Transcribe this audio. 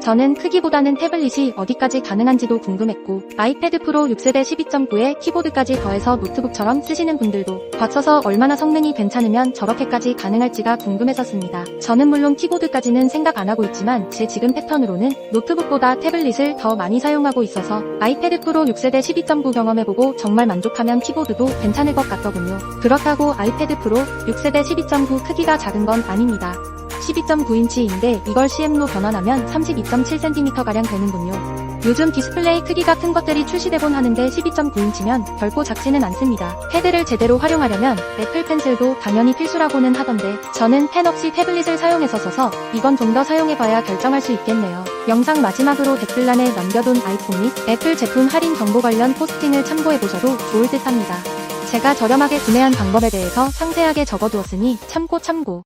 저는 크기보다는 태블릿이 어디까지 가능한지도 궁금했고 아이패드 프로 6세대 12.9에 키보드까지 더해서 노트북처럼 쓰시는 분들도 받쳐서 얼마나 성능이 괜찮으면 저렇게까지 가능할지가 궁금했었습니다. 저는 물론 키보드까지는 생각 안 하고 있지만 제 지금 패턴으로는 노트북보다 태블릿을 더 많이 사용하고 있어서 아이패드 프로 6세대 12.9 경험해보고 정말 만족하면 키보드도 괜찮을 것 같더군요. 그렇다고 아이패드 프로 6세대 12.9 크기가 작은 건 아닙니다. 12.9인치인데 이걸 CM로 변환하면 32.7cm가량 되는군요. 요즘 디스플레이 크기가 큰 것들이 출시되곤 하는데 12.9인치면 결코 작지는 않습니다. 패드를 제대로 활용하려면 애플 펜슬도 당연히 필수라고는 하던데 저는 펜 없이 태블릿을 사용해서 써서 이건 좀 더 사용해봐야 결정할 수 있겠네요. 영상 마지막으로 댓글란에 남겨둔 아이폰 및 애플 제품 할인 정보 관련 포스팅을 참고해보셔도 좋을 듯 합니다. 제가 저렴하게 구매한 방법에 대해서 상세하게 적어두었으니 참고 참고.